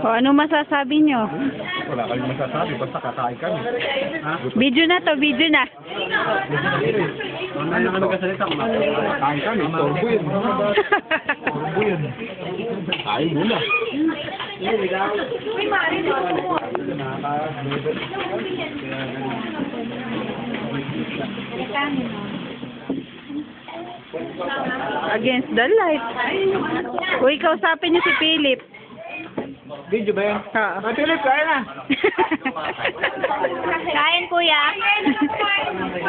O, ano masasabi nyo? Wala kayong masasabi, basta kakain kami. Ha? Video na to, video na. Ano naman nagkasalita? Kakain kami, torbo yun. Torbo yun. Kain muna. Against the light. Uy, kausapin niyo si Philip. Video ba yan? Oo. Ah, Philip, kain na. Kain, kuya.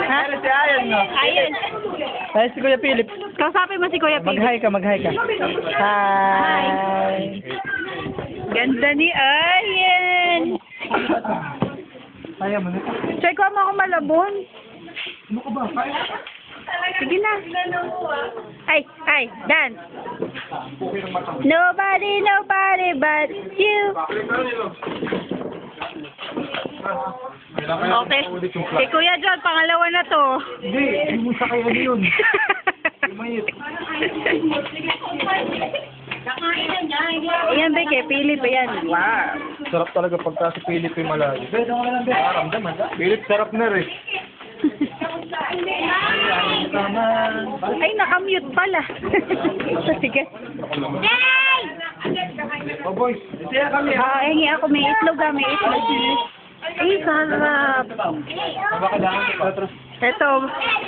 ha? si Ayan, no? Ayun. Ay, si Kuya Philip. Kausapin mo si Kuya Philip. Mag-hi ka, mag-hi ka. Hi. Ganda ni Ayan. Kaya mo na. Check mo ako malabon. Ano ka ba? Kaya? Sige na. Ay, ay, dance. Nobody, nobody but you. Okay. Kay Kuya John, pangalawa na to. Hindi, hindi mo sa kaya yun. Ayan, be, kay Philip, ayan. Wow. Sarap talaga pagka si Philip yung malayo. Beto ka lang. Philip, sarap na rin. Ay, nakamute pala. Sige. Oh, boys. Siya kami, Ah, hingi ako, may itlog ah, may itlog. Ay, sarap. Ito,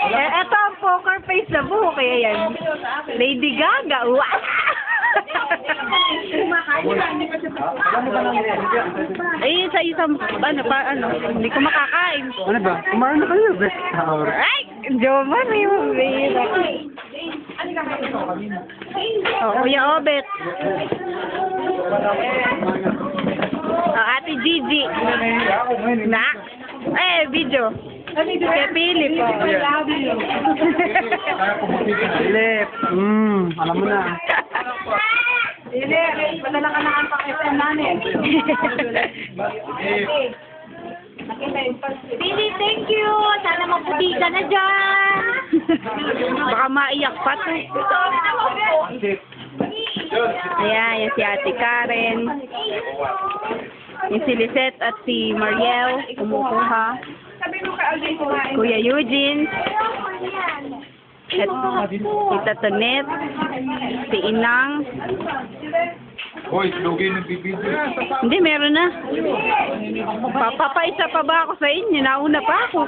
eh, ito ang poker face na buhok, kaya yan. Lady Gaga, wow! Ay, sa isang, ano pa, ano, hindi ko makakain. Ano ba? Kumain na kayo, best hour. Ay, Joman, may mabira. Oh, Kuya Obet. Oh, Ate Gigi. Na? Eh, video. Kaya Philip. Philip, mm, alam mo na. Philip, padala ka na ang pakisyan namin. Philip, thank you. Sana maputi ka na dyan. Baka maiyak pa to. Ayan, yan si Ate Karen. Yung si Lisette at si Mariel, kumukuha. Kuya Eugene. At Tita Tonet. Si Inang. Hoy, lugi ng bibidyo. Hindi, meron na. Papapaisa pa ba ako sa inyo? Nauna pa ako.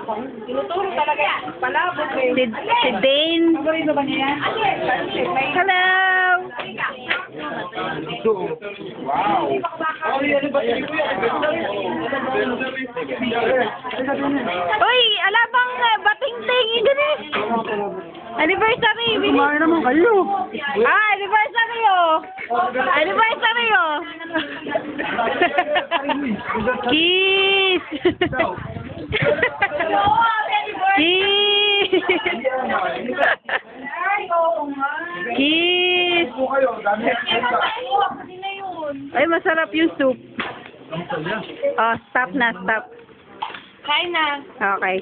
Si, si Dane. Hello! Wow. Uy, ala bang uh, bating-ting yun eh. Anniversary. Kumain naman kayo. Ah, anniversary oh. Anniversary oh. Kiss. Kiss. Kiss. Po kayo, dami. Ay, masarap yung soup. Oh, stop na, stop. Kain na. Okay.